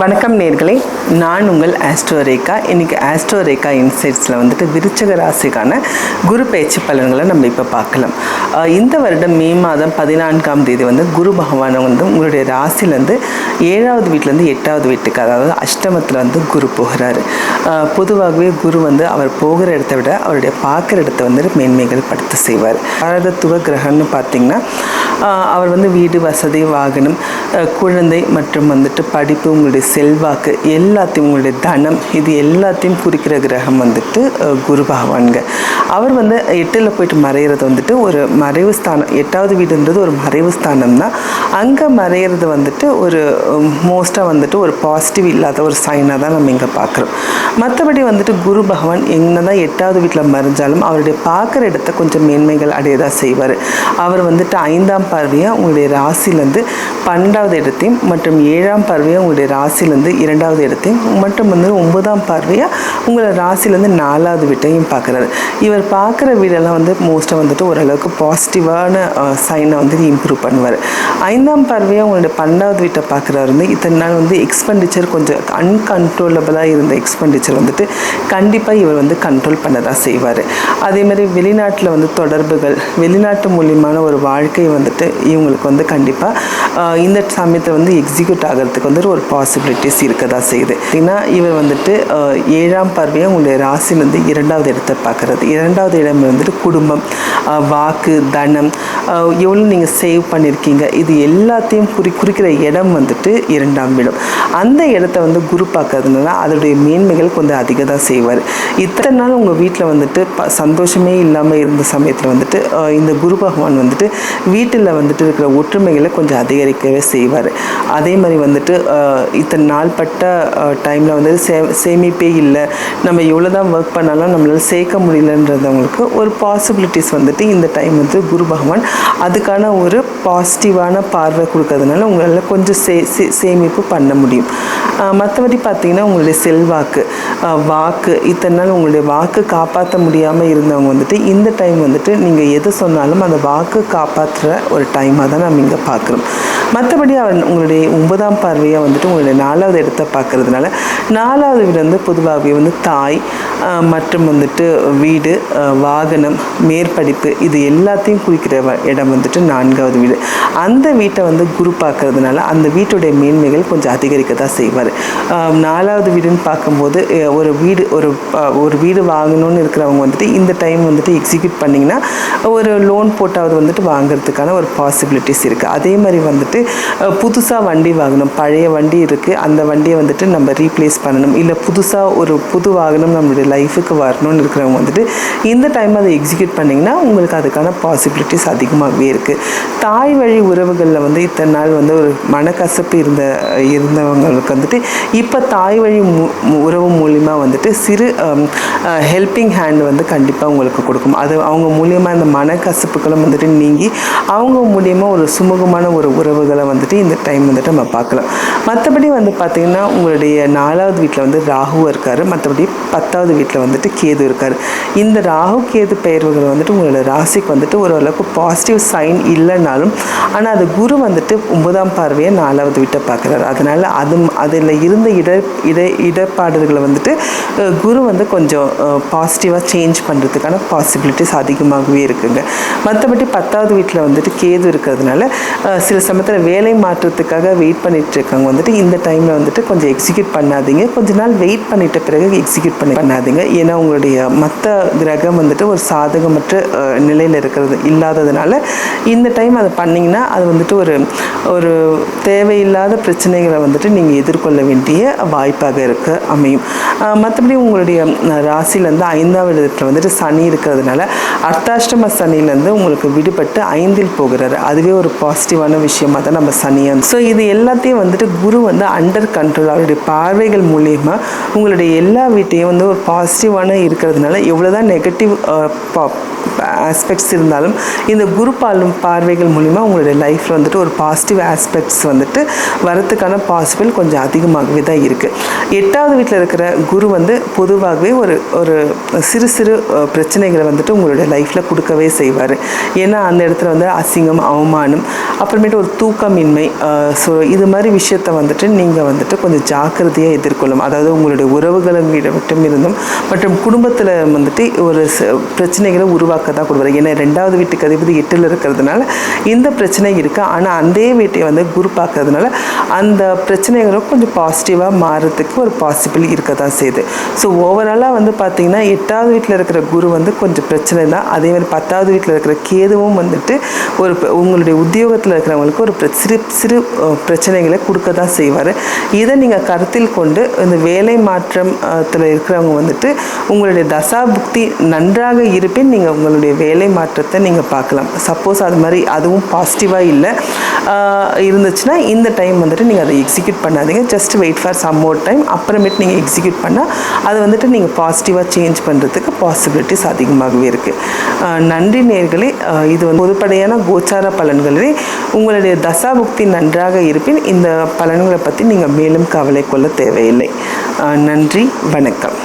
வணக்கம் நேர்களே. நான் உங்கள் ஆஸ்ட்ரோரேகா இன்றைக்கி ஆஸ்ட்ரோரேகா இன்சைட்ஸில் வந்துட்டு விருச்சக ராசிக்கான குரு பேச்சு பலன்களை நம்ம இப்போ பார்க்கலாம். இந்த வருடம் மே மாதம் பதினான்காம் தேதி வந்து குரு பகவான் வந்து உங்களுடைய ராசிலேருந்து ஏழாவது வீட்டிலேருந்து எட்டாவது வீட்டுக்கு அதாவது அஷ்டமத்தில் வந்து குரு போகிறாரு. பொதுவாகவே குரு வந்து அவர் போகிற இடத்த விட அவருடைய பார்க்குற இடத்த வந்து மேன்மைகள் படுத்த செய்வார். பாரதத்துவ கிரகம்னு பார்த்திங்கன்னா அவர் வந்து வீடு வசதி வாகனம் குழந்தை மற்றும் வந்துட்டு படிப்பு உங்களுடைய செல்வாக்கு எல்லாத்தையும் உங்களுடைய தனம் இது எல்லாத்தையும் குறிக்கிற கிரகம் வந்துட்டு குரு பகவான்க அவர் வந்து எட்டில் போயிட்டு மறைகிறது வந்துட்டு ஒரு மறைவு ஸ்தானம். எட்டாவது வீடுன்றது ஒரு மறைவு ஸ்தானம் தான் அங்கே மறைகிறது வந்துட்டு ஒரு மோஸ்ட்டாக வந்துட்டு ஒரு பாசிட்டிவ் இல்லாத ஒரு சைனாக தான் நம்ம இங்கே பார்க்குறோம் மற்றபடி வந்துட்டு குரு பகவான் என்ன தான் எட்டாவது வீட்டில் மறைஞ்சாலும் அவருடைய பார்க்குற இடத்த கொஞ்சம் மேன்மைகள் அடையதாக செய்வார். அவர் வந்துட்டு ஐந்தாம் பார்வையாக உங்களுடைய ராசிலேருந்து பன்னெண்டாவது இடத்தையும் மற்றும் ஏழாம் பார்வையாக உங்களுடைய ராசிலேருந்து இரண்டாவது இடத்தையும் மற்றும் வந்து ஒன்பதாம் பார்வையாக உங்களை ராசிலேருந்து நாலாவது வீட்டையும் பார்க்குறாரு. இவர் பார்க்குற வீடெல்லாம் வந்து மோஸ்ட்டாக வந்துட்டு ஓரளவுக்கு பாசிட்டிவான சைனை வந்து இம்ப்ரூவ் பண்ணுவார். ஐந்தாம் பார்வையாக உங்களுடைய பன்னெண்டாவது வீட்டை பார்க்குறாரு வந்து இத்தனை நாள் வந்து எக்ஸ்பெண்டிச்சர் கொஞ்சம் அன்கண்ட்ரோலபிளாக இருந்த எக்ஸ்பெண்டிச்சர் வந்துட்டு கண்டிப்பாக இவர் வந்து கண்ட்ரோல் பண்ண தான் செய்வார். அதே மாதிரி வெளிநாட்டில் வந்து தொடர்புகள் வெளிநாட்டு மூலியமான ஒரு வாழ்க்கை வந்துட்டு இவங்களுக்கு வந்து கண்டிப்பாக இந்த சமயத்தை வந்து எக்ஸிக்யூட் ஆகிறதுக்கு வந்துட்டு ஒரு பாசிபிலிட்டிஸ் இருக்க தான் செய்யுது. ஏன்னா இவர் வந்துட்டு ஏழாம் பார்வையாக உங்களுடைய ராசி வந்து இரண்டாவது இடத்தை பார்க்குறது. இரண்டாவது இடம் வந்துட்டு குடும்பம் வாக்கு தனம் எவ்வளோ நீங்கள் சேவ் பண்ணியிருக்கீங்க இது எல்லாத்தையும் குறி குறிக்கிற இடம் வந்துட்டு இரண்டாம் இடம். அந்த இடத்த வந்து குரு பார்க்கறதுனால அதோடைய மேன்மைகள் கொஞ்சம் அதிக தான் செய்வார். இத்தனை நாள் உங்கள் வீட்டில் வந்துட்டு ப சந்தோஷமே இல்லாமல் இருந்த சமயத்தில் வந்துட்டு இந்த குரு பகவான் வந்துட்டு வீட்டில் வந்துட்டு இருக்கிற ஒற்றுமைகளை கொஞ்சம் இருக்கவே செய்வார். அதே மாதிரி வந்துட்டு இத்தனை நாள் பட்ட டைமில் வந்து சே சேமிப்பே இல்லை. நம்ம எவ்வளோ தான் ஒர்க் பண்ணாலும் நம்மளால் சேர்க்க முடியலன்றதவங்களுக்கு ஒரு பாசிபிலிட்டிஸ் வந்துட்டு இந்த டைம் வந்து குரு பகவான் அதுக்கான ஒரு பாசிட்டிவான பார்வை கொடுக்கறதுனால உங்களால் கொஞ்சம் சே சே- சேமிப்பு பண்ண முடியும். மற்றபடி பார்த்தீங்கன்னா உங்களுடைய செல்வாக்கு வாக்கு இத்தனை நாள் உங்களுடைய வாக்கு காப்பாற்ற முடியாமல் இருந்தவங்க வந்துட்டு இந்த டைம் வந்துட்டு நீங்கள் எது சொன்னாலும் அந்த வாக்கு காப்பாற்றுற ஒரு டைமாக தான் நம்ம இங்கே பார்க்குறோம் மற்றபடி அவன் உங்களுடைய ஒன்பதாம் பார்வையாக வந்துட்டு உங்களுடைய நாலாவது இடத்த பார்க்கறதுனால நாலாவது வீடு வந்து பொதுவாகவே வந்து தாய் மற்றும் வந்துட்டு வீடு வாகனம் மேற்படிப்பு இது எல்லாத்தையும் குறிக்கிற இடம் வந்துட்டு நான்காவது வீடு. அந்த வீட்டை வந்து குரு பார்க்கறதுனால அந்த வீட்டுடைய மேன்மைகள் கொஞ்சம் அதிகரிக்க தான் செய்வார் நாலாவது வீடுன்னு பார்க்கும்போது ஒரு வீடு ஒரு ஒரு வீடு வாங்கணும்னு இருக்கிறவங்க வந்துட்டு இந்த டைம் வந்துட்டு எக்ஸிக்யூட் பண்ணிங்கன்னா ஒரு லோன் போட்டாவது வந்துட்டு வாங்குறதுக்கான ஒரு பாசிபிலிட்டிஸ் இருக்குது அதே மாதிரி வந்துட்டு வந்துட்டு புதுசாக வண்டி வாங்கணும். பழைய வண்டி இருக்குது அந்த வண்டியை வந்துட்டு நம்ம ரீப்ளேஸ் பண்ணணும். இல்லை புதுசாக ஒரு புது வாகனம் நம்மளுடைய லைஃபுக்கு வரணும்னு இருக்கிறவங்க வந்துட்டு இந்த டைம் அதை எக்ஸிக்யூட் பண்ணிங்கன்னா உங்களுக்கு அதுக்கான பாசிபிலிட்டிஸ் அதிகமாகவே இருக்குது தாய் வழி உறவுகளில் வந்து இத்தனை நாள் வந்து ஒரு மனக்கசப்பு இருந்த இருந்தவங்களுக்கு வந்துட்டு இப்போ தாய் வழி மு- உறவு மூலிமா வந்துட்டு சிறு ஹெல்பிங் ஹேண்ட் வந்து கண்டிப்பாக உங்களுக்கு கொடுக்கும். அது அவங்க மூலியமாக அந்த மனக்கசப்புகளும் வந்துட்டு நீங்கி அவங்க மூலியமாக ஒரு சுமூகமான ஒரு உறவு உறவுகளை வந்துட்டு இந்த டைம் வந்துட்டு நம்ம பார்க்கலாம். மற்றபடி வந்து பார்த்திங்கன்னா உங்களுடைய நாலாவது வீட்டில் வந்து ராகு இருக்கார். மற்றபடி பத்தாவது வீட்டில் வந்துட்டு கேது இருக்கார். இந்த ராகு கேது பெயர்வுகள் வந்துட்டு உங்களோட ராசிக்கு வந்துட்டு ஓரளவுக்கு பாசிட்டிவ் சைன் இல்லைனாலும் ஆனால் அது குரு வந்துட்டு ஒன்பதாம் பார்வையை நாலாவது வீட்டை பார்க்குறாரு. அதனால் அது அதில் இருந்த இட இட இடர்பாடுகளை வந்துட்டு குரு வந்து கொஞ்சம் பாசிட்டிவாக சேஞ்ச் பண்ணுறதுக்கான பாசிபிலிட்டிஸ் அதிகமாகவே இருக்குங்க. மற்றபடி பத்தாவது வீட்டில் வந்துட்டு கேது இருக்கிறதுனால சில சமயத்தில் வேலை மாற்றத்துக்காக வெயிட் பண்ணிட்டு இருக்கவங்க வந்துட்டு இந்த டைமில் வந்துட்டு கொஞ்சம் எக்ஸிக்யூட் பண்ணாதீங்க. கொஞ்ச நாள் வெயிட் பண்ணிட்ட பிறகு எக்ஸிக்யூட் பண்ணி பண்ணாதீங்க. ஏன்னா உங்களுடைய மற்ற கிரகம் வந்துட்டு ஒரு சாதகமற்ற நிலையில் இருக்கிறது இல்லாததுனால இந்த டைம் அதை பண்ணிங்கன்னா அது வந்துட்டு ஒரு ஒரு தேவையில்லாத பிரச்சனைகளை வந்துட்டு நீங்கள் எதிர்கொள்ள வேண்டிய வாய்ப்பாக இருக்க அமையும். மற்றபடி உங்களுடைய ராசிலேருந்து ஐந்தாவது இடத்துல வந்துட்டு சனி இருக்கிறதுனால அர்த்தாஷ்டம சனியிலேருந்து உங்களுக்கு விடுபட்டு ஐந்தில் போகிறாரு. அதுவே ஒரு பாசிட்டிவான விஷயமா தான் நம்ம சனியம் ஸோ இது எல்லாத்தையும் வந்துட்டு குரு வந்து அண்டர் கண்ட்ரோல் அவருடைய பார்வைகள் மூலியமாக உங்களுடைய எல்லா வீட்டையும் வந்து ஒரு பாசிட்டிவான இருக்கிறதுனால எவ்வளோதான் நெகட்டிவ் ஆஸ்பெக்ட்ஸ் இருந்தாலும் இந்த குரு பாலும் பார்வைகள் மூலிமா உங்களுடைய லைஃப்பில் வந்துட்டு ஒரு பாசிட்டிவ் ஆஸ்பெக்ட்ஸ் வந்துட்டு வரத்துக்கான பாசிபிள் கொஞ்சம் அதிகமாகவே தான் இருக்குது எட்டாவது வீட்டில் இருக்கிற குரு வந்து பொதுவாகவே ஒரு ஒரு சிறு சிறு பிரச்சனைகளை வந்துட்டு உங்களுடைய லைஃப்பில் கொடுக்கவே செய்வார். ஏன்னா அந்த இடத்துல வந்து அசிங்கம் அவமானம் அப்புறமேட்டு ஒரு தூக்கமின்மை ஸோ இது மாதிரி விஷயத்த வந்துட்டு நீங்கள் வந்துட்டு கொஞ்சம் ஜாக்கிரதையாக எதிர்கொள்ளும். அதாவது உங்களுடைய உறவுகளும் மட்டும் இருந்தும் மற்றும் குடும்பத்தில் வந்துட்டு ஒரு ச- பிரச்சனைகளை உருவாக்க தான் கொடுவாரு ஏன்னா ரெண்டாவது வீட்டுக்கு அதிபதி எட்டில் இருக்கிறதுனால இந்த பிரச்சனை இருக்குது ஆனால் அந்த வீட்டை வந்து குரு பார்க்கறதுனால அந்த பிரச்சனைகளும் கொஞ்சம் பாசிட்டிவாக மாறுறதுக்கு ஒரு பாசிபிள் இருக்க தான் செய்யுது. ஸோ ஓவராலாக வந்து பார்த்தீங்கன்னா எட்டாவது வீட்டில் இருக்கிற குரு வந்து கொஞ்சம் பிரச்சனை தான். அதே மாதிரி பத்தாவது வீட்டில் இருக்கிற கேதுவும் வந்துட்டு ஒரு உங்களுடைய உத்தியோகத்தில் இருக்கிறவங்களுக்கு ஒரு சிறு சிறு பிரச்சனைகளை கொடுக்க தான் செய்வார். இதை நீங்கள் கருத்தில் கொண்டு இந்த வேலை மாற்றத்தில் இருக்கிறவங்க வந்துட்டு உங்களுடைய தசா புக்தி நன்றாக இருப்பின் நீங்கள் உங்களுடைய வேலை மாற்றத்தை நீங்கள் பார்க்கலாம். சப்போஸ் அது மாதிரி அதுவும் பாசிட்டிவாக இல்லை. இருந்துச்சுன்னா இந்த டைம் வந்துட்டு நீங்கள் அதை எக்ஸிக்யூட் பண்ணாதீங்க. Just wait for some more time அப்புறமேட்டு நீங்கள் எக்ஸிக்யூட் பண்ணால் அது வந்துட்டு நீங்கள் பாசிட்டிவாக சேஞ்ச் பண்ணுறதுக்கு பாசிபிலிட்டிஸ் அதிகமாகவே இருக்குது நன்றி நேர்களே. இது வந்து பொதுப்படையான கோச்சார பலன்களே உங்களுடைய தசாபுக்தி நன்றாக இருப்பின் இந்த பலன்களை பற்றி நீங்கள் மேலும் கவலை கொள்ள தேவையில்லை. நன்றி வணக்கம்.